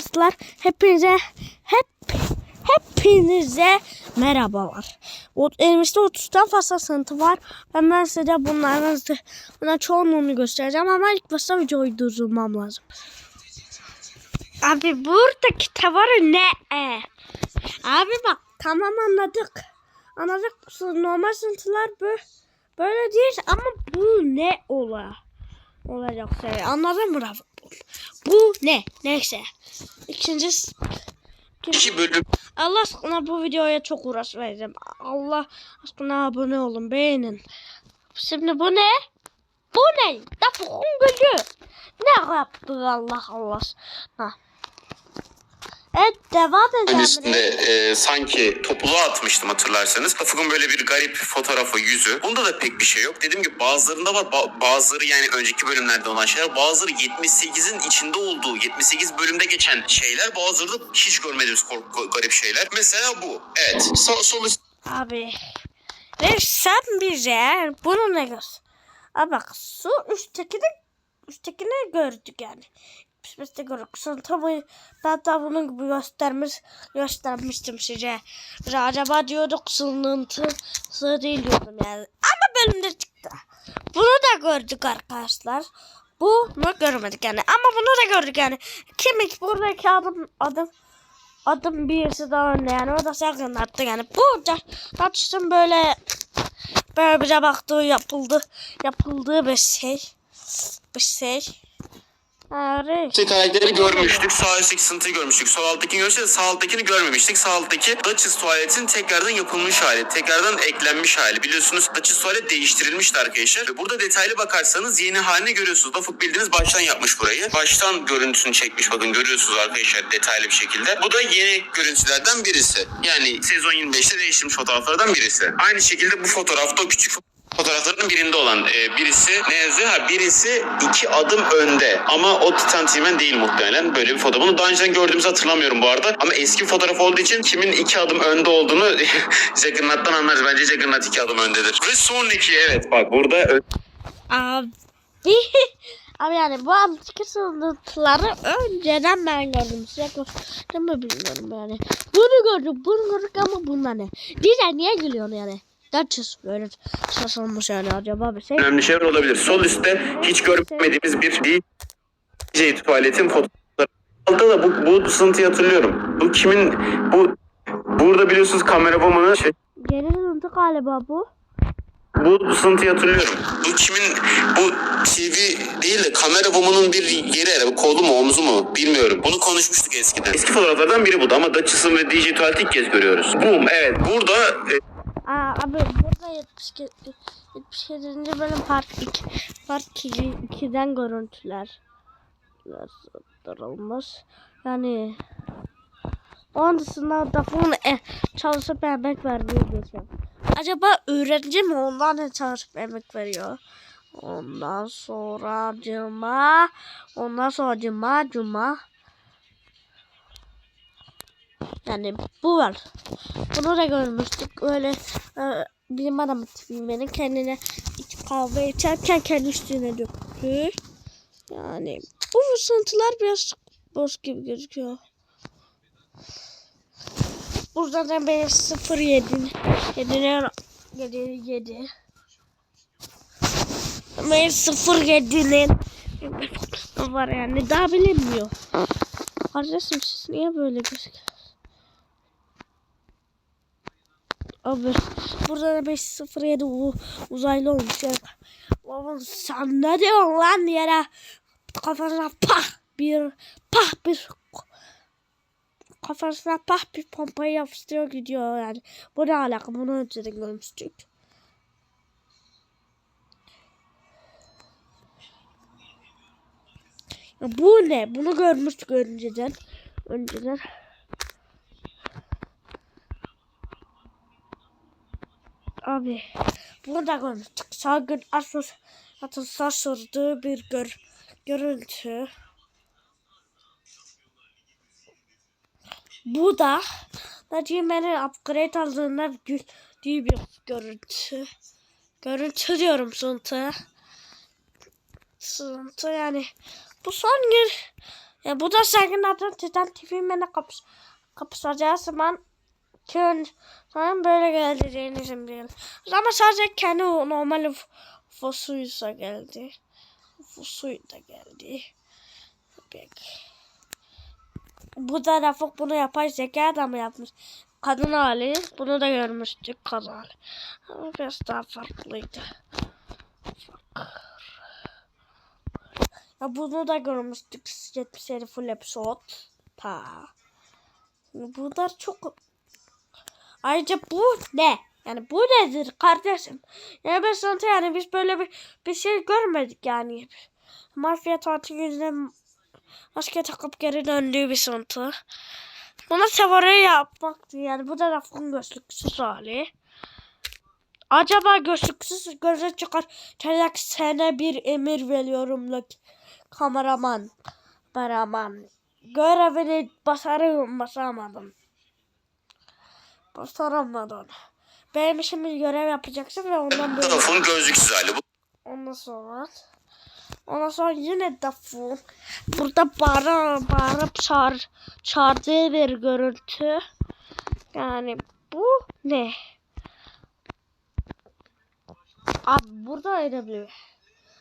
Arkadaşlar hepinize hep hepinize merhabalar. Elimizde 30'dan fazla sınıntı var. Ben, ben size bunların buna çoğunluğunu göstereceğim ama ilk başta videoyu durdurmam lazım. Abi buradaki tavırı ne? E? Abi bak tamam anladık. Anladık normal sıntılar böyle, böyle değil ama bu ne ola? Olacak şey anladın mı Rafet? Bu ne? Neyse. İkinci İki bölüm Allah aşkına bu videoya çok uğraş vereceğim. Allah aşkına abone olun, beğenin. Şimdi bu ne? Bu ne? Dafukun gülü. Ne yaptı Allah Allah. Ha. Evet devam edelim. üstünde e, sanki topluluğa atmıştım hatırlarsanız. Ufuk'un böyle bir garip fotoğrafı, yüzü. Bunda da pek bir şey yok. Dediğim gibi bazılarında var. Ba- bazıları yani önceki bölümlerde olan şeyler. Bazıları 78'in içinde olduğu, 78 bölümde geçen şeyler. Bazıları da hiç görmediğimiz kork- garip şeyler. Mesela bu. Evet. Sol üst- Abi. Ve sen bize bunu ne göz? Abi bak su üsttekini üsttekini gördük yani. Gördük. Sonra tabii ben de bunun gibi göstermiş, göstermiştim size. Biz acaba diyorduk sığıntısı değil diyordum yani. Ama bölümde çıktı. Bunu da gördük arkadaşlar. Bunu görmedik yani. Ama bunu da gördük yani. Kimik buradaki adım adım adım birisi daha önde yani o da sakın attı yani burada tartıştım böyle böyle bize baktığı yapıldı yapıldığı bir şey bir şey Arı. üstteki karakteri görmüştük. Sağ üstteki sınıntıyı görmüştük. Sol alttakini görmüştük. Sağ alttakini görmemiştik. Sağ alttaki Duchess tuvaletin tekrardan yapılmış hali. Tekrardan eklenmiş hali. Biliyorsunuz Duchess tuvalet değiştirilmişti arkadaşlar. Ve Burada detaylı bakarsanız yeni halini görüyorsunuz. Dafuk bildiğiniz baştan yapmış burayı. Baştan görüntüsünü çekmiş. Bakın görüyorsunuz arkadaşlar detaylı bir şekilde. Bu da yeni görüntülerden birisi. Yani sezon 25'te değiştirilmiş fotoğraflardan birisi. Aynı şekilde bu fotoğrafta küçük fotoğrafların birinde olan e, birisi ne yazıyor? Ha, birisi iki adım önde ama o Titan Timen değil muhtemelen böyle bir foto. Bunu daha önceden gördüğümüzü hatırlamıyorum bu arada ama eski fotoğraf olduğu için kimin iki adım önde olduğunu Juggernaut'tan anlarız. Bence Juggernaut iki adım öndedir. Ve sonraki evet bak burada Abi. Abi yani bu antik sınırları önceden ben gördüm. Size gösterdim mi bilmiyorum yani. Bunu gördüm, bunu gördük ama bunlar ne? Dize niye gülüyorsun yani? Duchess böyle şaşırmış yani acaba bir şey. önemli şeyler olabilir. Sol üstte hiç görmediğimiz bir DJ tuvaletin fotoğrafları. Altta da bu, bu sınıntıyı hatırlıyorum. Bu kimin bu burada biliyorsunuz kamera bomanın şey, Geri döndü galiba bu. Bu sınıntıyı hatırlıyorum. Bu kimin bu TV değil de kamera bomunun bir yeri herhalde. Kolu mu omzu mu bilmiyorum. Bunu konuşmuştuk eskiden. Eski fotoğraflardan biri bu da ama Duchess'ın ve DJ Tuvalet'i ilk kez görüyoruz. Boom evet burada e, Aa, abi burada 72 77. bölüm part 2 part 2'den görüntüler yazdırılmış. Yani onun dışında da bunu e, çalışıp emek vermiyor desem. Acaba öğrenci mi ondan ne çalışıp emek veriyor? Ondan sonra cuma, ondan sonra cuma, cuma. Yani bu var. Bunu da görmüştük. Öyle e, bilim adamı filminin kendine içip kahve içerken kendi üstüne döktü. Yani bu fısıltılar biraz boş gibi gözüküyor. Buradan da ben 0 7 7'ne 7 7 Ben 0 7'nin var yani daha bilinmiyor. Kardeşim siz niye böyle gözüküyor? Abi burada da 507 u- uzaylı olmuş ya. Oğlum sen ne diyorsun lan yere? Kafasına pah bir pah bir kafasına pah bir pompayı yapıştırıyor gidiyor yani. Bu ne alaka? Bunu önceden görmüştük. Bu ne? Bunu görmüştük önceden. Önceden. Abi bunu da görmüştük. Salgın Asus atın şaşırdığı bir gör, görüntü. Bu da Nacime'nin upgrade aldığında güldüğü bir görüntü. Görüntü diyorum sıntı. Sıntı yani. Bu son gün Ya bu da sergin Titan TV'mene kapış, kapışacağı zaman Kön sana böyle geleceğini şimdi. Ama sadece kendi normal fosuysa geldi. Fosuyu da geldi. Peki. Bu da Rafık bunu yapay zeka da mı yapmış? Kadın hali. Bunu da görmüştük kadın hali. Ama biraz daha farklıydı. Ya bunu da görmüştük 77 full episode. Ta. Bunlar çok Ayrıca bu ne? Yani bu nedir kardeşim? Yani ben sana yani biz böyle bir, bir şey görmedik yani. Mafya tatil yüzünden maske takıp geri döndüğü bir sıntı. Buna teori yapmaktı yani. Bu da lafın gözlüksüz hali. Acaba gözlüksüz göze çıkar. Çeyrek sene bir emir veriyorum la kameraman. Kameraman. Görevini basarım basamadım. Basaramadım. Benim şimdi görev yapacaksın ve ondan böyle. Rafın gözlüksüz hali. Bu Ondan sonra Ondan sonra yine Dafun. Burada bağıra bağırıp çağır, çağırdığı bir görüntü. Yani bu ne? Abi burada edebilir.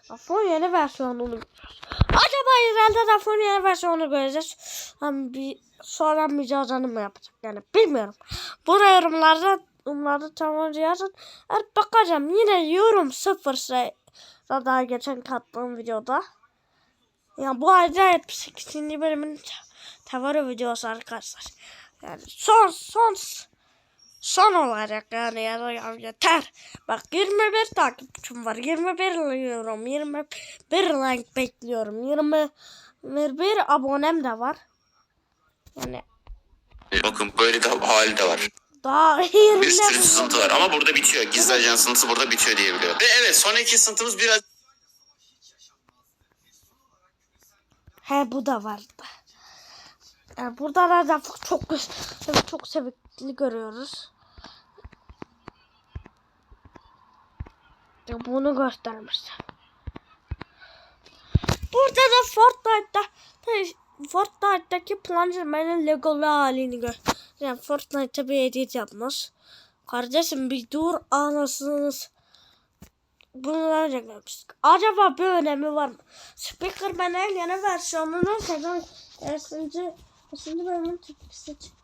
Dafun yeni versiyonunu görüyoruz. Acaba herhalde Dafun yeni versiyonunu göreceğiz. Ama bir sonra mücadeleni mi yapacak? Yani bilmiyorum. Buraya yorumlarda yorumlarda tamam yazın. Er bakacağım yine yorum sıfırsa da daha geçen kattığım videoda. Ya bu arada 78. bölümün tavara videosu arkadaşlar. Yani son son son olarak yani ya, yeter. Bak 21 takipçim var. 21 yorum. 21 like bekliyorum. 21 abonem de var. Yani bakın böyle de hali de var. daha 20 Bir sürü sızıntı var ama burada bitiyor. Gizli ajan sızıntısı burada bitiyor diyebiliyor. Ve evet son iki sızıntımız biraz He bu da vardı. Yani burada da Rafık çok gö- sevikli görüyoruz. Ya Bunu göstermişler. Burada da Fortnite'da Fortnite'daki Plungerman'ın Legolu halini gör. Yani Fortnite'da bir edit yapmış. Kardeşim bir dur anasınız. Bunları da görmüştük. Acaba bir önemi var mı? Speakerman'ın yeni versiyonunu sezon 5. 5. bölümün tepkisi çık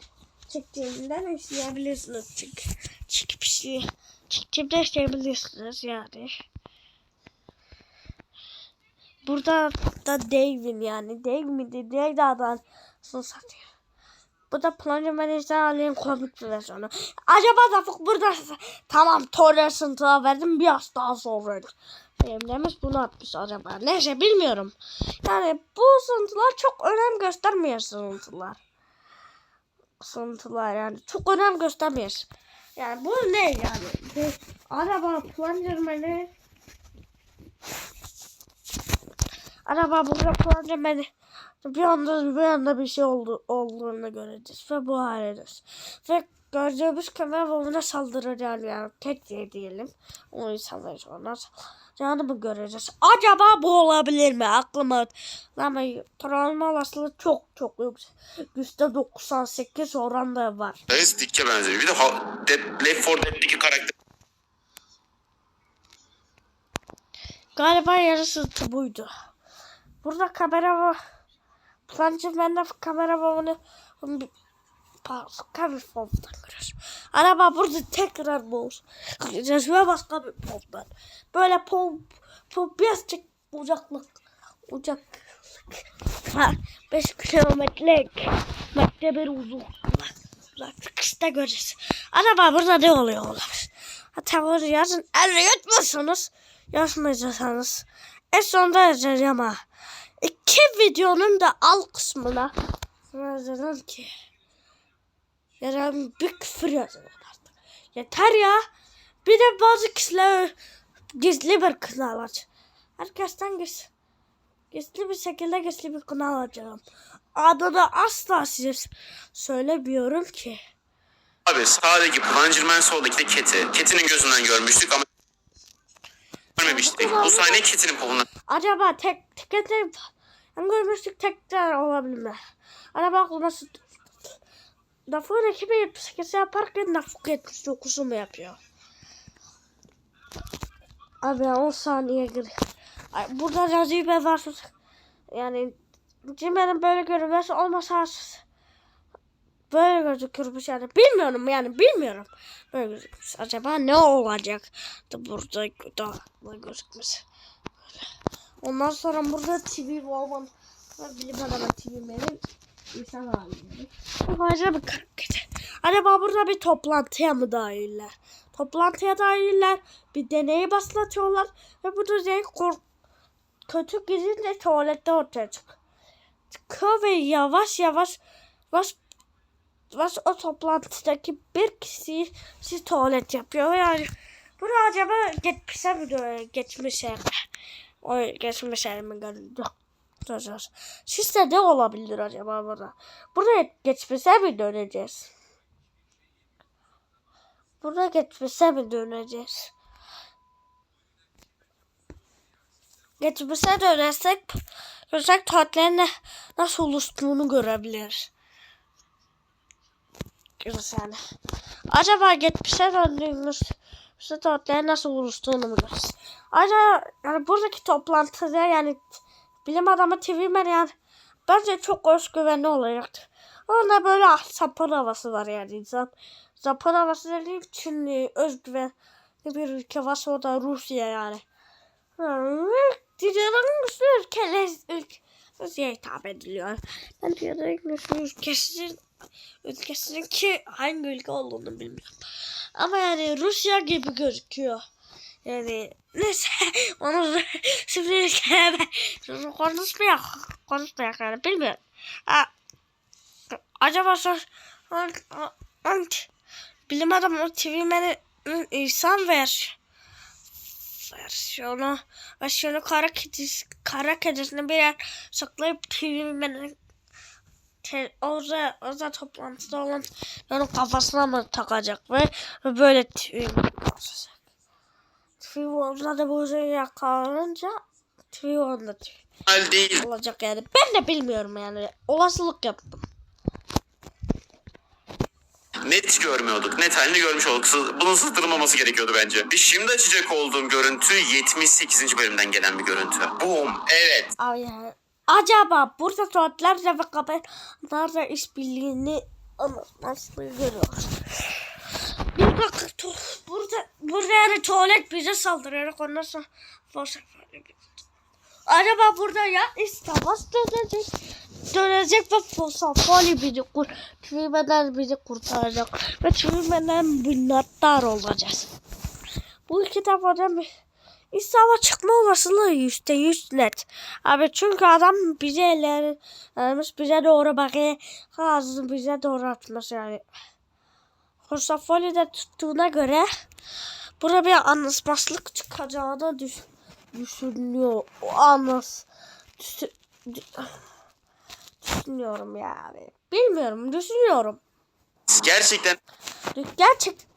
çektiğinden izleyebilirsiniz. Çık çıkışı çektiğimde izleyebilirsiniz yani. Burada da Dave'in yani Dave miydi? Dave dağdan satıyor. Bu da Plunger Manager Ali'nin komik versiyonu. Acaba Rafık burada tamam Torre sıntığa verdim biraz daha. Benim demiş bunu atmış acaba. Neyse bilmiyorum. Yani bu sıntılar çok önem göstermiyor sıntılar. Sıntılar yani çok önem göstermiyor. Yani bu ne yani? Bu araba Manager Araba burada ben bir anda bir anda bir şey oldu olduğunu göreceğiz ve bu haldeyiz. Ve gördüğümüz kamera babına saldıracağını yani tek diye diyelim. O insanlar sonra canımı göreceğiz. Acaba bu olabilir mi? Aklıma ama travma olasılığı çok çok yüksek. Yüzde 98 oranda var. Evet dikke benziyor. Bir de Dead, Left 4 Dead'deki karakter. Galiba yarısı buydu. Burada kamera var. Plancı bende kamera babını bir fondan görüyoruz. Araba burada tekrar boz. Resme başka bir fondan. Böyle pom pom biraz çek uzaklık. Uzak. Ha, 5 kilometrelik metre bir uzunluk. İşte göreceğiz. Araba burada ne oluyor olabilir? Hatta bunu yazın. Eğer yutmuyorsanız yazmayacaksanız en sonunda yazacağım ha. İki videonun da alt kısmına yazarım ki yani bir küfür yazarım artık. Yeter ya. Bir de bazı kişiler gizli bir kanal aç. Herkesten gizli, gizli bir şekilde gizli bir kanal açacağım. Adını asla size söylemiyorum ki. Abi sağdaki Plungerman soldaki de Keti. Keti'nin gözünden görmüştük ama görmemiştik. Bu sahne Keti'nin kolundan Acaba tek tek tek Ben görmüştük tekrar olabilir. Araba aklıma sıktı. Nafık 2078 yaparken Nafık 79'u mu yapıyor? Abi 10 saniye gir. Burada cazibe var. Yani Cimer'in böyle görünmesi olmasa böyle gözükürmüş yani bilmiyorum yani bilmiyorum böyle gözükmüş acaba ne olacak da burada da böyle gözükmüş ondan sonra burada TV Volvan bilim adamı TV benim insan halinde. Acaba bir karakter acaba burada bir toplantıya mı dahiller? Toplantıya dahiller bir deneyi başlatıyorlar ve bu düzey kork kötü gidince tuvalette ortaya çık çıkıyor ve yavaş yavaş yavaş yavaş o toplantıdaki bir kişi siz tuvalet yapıyor. Yani bunu acaba geçmişe mi geçmişe mi o geçmişe mi göründü Göreceğiz. Sizde ne olabilir acaba burada? Buraya geçmişe mi döneceğiz? Burada geçmişe mi döneceğiz? Geçmişe dönersek tuvaletlerin ne- nasıl oluştuğunu görebiliriz. Güzel. Acaba geçmişe döndüğümüz işte tuvaletlerin nasıl oluştuğunu mu görürüz? Acaba yani buradaki toplantıda yani bilim adamı yani bence çok özgüvenli olacaktı. Onda böyle ah, sapın havası var yani insan. Sapın havası dediğim Çinli özgüvenli bir ülke varsa o da Rusya yani. Dünyanın güçlü ülkeler ülke Rusya'ya hitap ediliyor. Ben dünyanın güçlü ülkesinin ülkesinin ki hangi ülke olduğunu bilmiyorum. Ama yani Rusya gibi gözüküyor. Yani neyse onu şimdi konuşmayak konuşmayak yani bilmiyorum. Ha, acaba sor bilim adamı TV Man'in insan ver versiyonu versiyonu kara kedisi kara kedisini bir yer saklayıp TV'nin orada orada toplantıda olan onun kafasına mı takacak ve böyle TV onda da bu yakalanınca Hal değil. olacak yani. Ben de bilmiyorum yani. Olasılık yaptım. Net görmüyorduk. Net halini görmüş olduk. Sı- Bunun sızdırılmaması gerekiyordu bence. Bir Şimdi açacak olduğum görüntü 78. bölümden gelen bir görüntü. Boom. Evet. Abi yani. Acaba burada tuvaletlerle ve kafalarla işbirliğini anlatmasını görüyoruz. Bir tu- burada, burada yani tuvalet bize saldırıyor. Ondan sonra boş Acaba burada ya İstanbul dönecek, dönecek ve Fosafoli bizi kur, Tüymeden bizi kurtaracak ve Tüymeden minnettar olacağız. Bu kitap hocam İstanbul'a çıkma olasılığı yüzde yüz net. Abi çünkü adam bize elleri vermiş, bize doğru bakıyor, ağzını bize doğru atmış yani. Fosafoli'de tuttuğuna göre burada bir anlaşmazlık çıkacağını düş düşünüyor. O anlas düşü- dü- düşünüyorum yani. Bilmiyorum, düşünüyorum. Gerçekten Gerçek.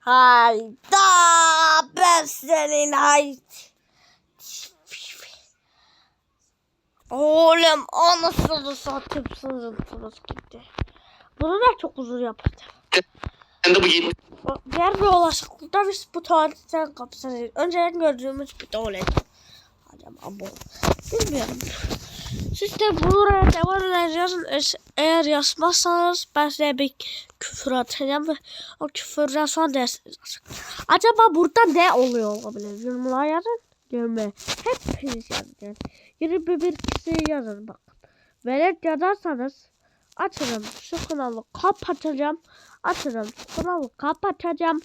Hayda ben senin hay. Oğlum anasını satayım sızıntınız gitti. Bunu da çok uzun yapacağım. ben de bu 70 Diğer bir olasılıkta biz bu tuvaletten kapısını önceden gördüğümüz bir tuvalet. Acaba bu. Bilmiyorum. Siz de buraya devam edeceğiz. Es- Eğer yazmazsanız ben size bir küfür atacağım ve o küfürden sonra dersiniz. Acaba burada ne oluyor olabilir? Yorumlar yazın. Görme. Hepiniz yazın. Yeni bir, bir kişi yazın bakın. Velet yazarsanız açarım. Şu kanalı kapatacağım. Açarım. Şu kanalı kapatacağım.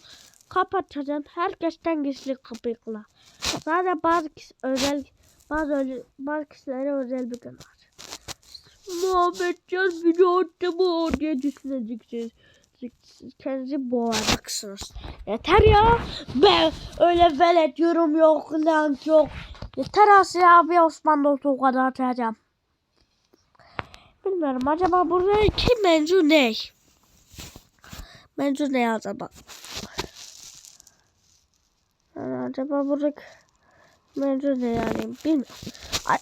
Kapatacağım. Herkesten gizli kapıyla. Sadece bazı kişi özel bazı özel, bazı kişilere özel bir. Muhammed Can video attı mı diye düşüneceksiniz. Kendinizi boğacaksınız. Yeter ya. Ben öyle velet yorum yok lan yok. Yeter Asya abi Osman Dost'u o kadar atacağım. Bilmiyorum acaba burada iki mevzu ne? Mevzu ne acaba? Yani acaba burada mevzu ne yani bilmiyorum.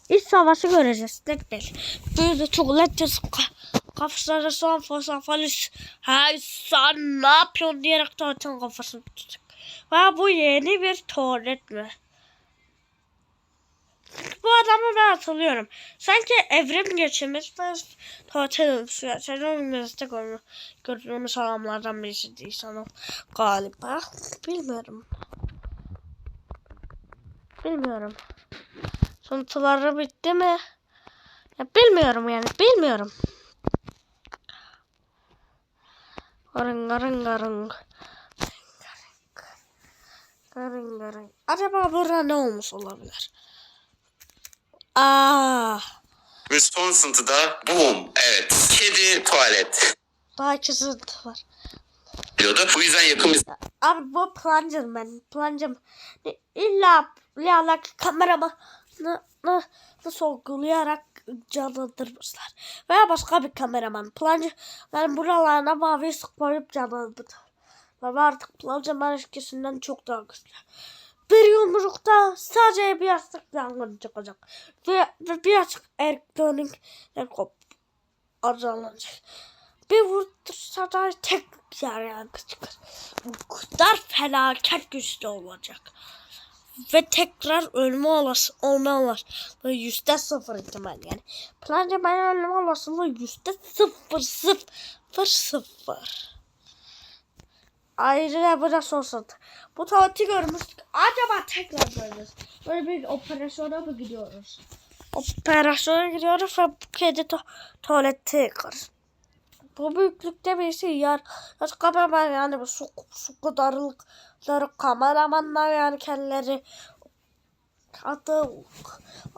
İç savaşı göreceğiz. Tek bir. Böyle çikolatacağız. Kafasına son fosan falan. Hay sen ne yapıyorsun diyerek tuvaletin kafasını tutacak. Ve bu yeni bir tuvalet mi? Bu adamı ben hatırlıyorum. Sanki evrim dönüşüyor. Sen önümüzde görmüş, gördüğümüz adamlardan birisi değil sana galiba. Bilmiyorum. Bilmiyorum. Sonuçları bitti mi? Ya bilmiyorum yani bilmiyorum. Garın garın garın. Garın garın. Acaba burada ne olmuş olabilir? Aa, Ve son sıntıda boom. Evet. Kedi tuvalet. daha sınıf var. Biliyordu. Bu yüzden yakın bir Abi bu plunger ben. Plunger. İlla illa kameramanı sorgulayarak canlandırmışlar. Veya başka bir kameraman. Plunger ben buralarına mavi koyup canlandırdım. Ama artık plunger ben eskisinden çok daha güçlü. Bir yumrukta sadece bir yastık yangın çıkacak. Ve, ve bir açık elektronik kop arızalanacak. Bir vurdursa da tek yer yankı çıkar. Bu kadar felaket güçlü olacak. Ve tekrar ölme olası olma olasılığı yüzde sıfır ihtimal yani. Planja ben ölme olasılığı yüzde sıfır sıfır sıfır. Da son satı. Bu tatil görmüştük. Acaba tekrar göreceğiz. Böyle bir operasyona mı gidiyoruz? Operasyona gidiyoruz ve kedi tu- tuvaleti yıkarız. Bu büyüklükte birisi yer. Kaç kameraman yani bu su, su kadarlıkları kameramanlar yani kendileri hatta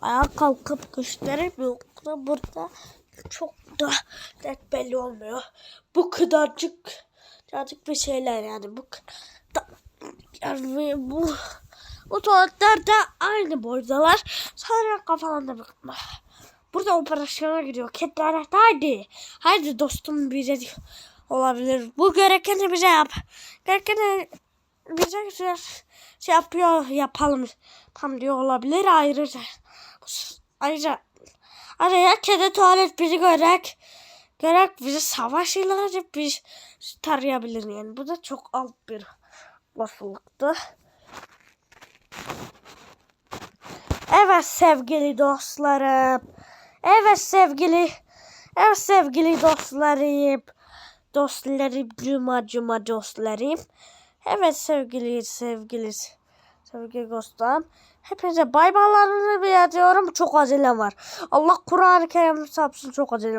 ayağa kalkıp gösteremiyor. Burada çok da net belli olmuyor. Bu kadarcık kadarcık bir şeyler yani bu. Yani bu bu tuvaletler de aynı boydalar. Sadece kafalarında bir Burada operasyona gidiyor. Kediler haydi. Haydi dostum bize olabilir. Bu gerekeni bize yap. Gerekeni bize şey, yapıyor yapalım. Tam diyor olabilir ayrıca. Ayrıca Ayrıca kedi tuvalet bizi görerek görerek bizi savaş ilan edip biz tarayabilir yani. Bu da çok alt bir olasılıktı. Evet sevgili dostlarım. Evet sevgili Evet sevgili dostlarım. Dostlarım cuma cuma dostlarım. Evet sevgili sevgili sevgili dostlarım. Hepinize bay baylarını bir ediyorum. Çok acelem var. Allah Kur'an-ı Kerim sapsın çok acelem.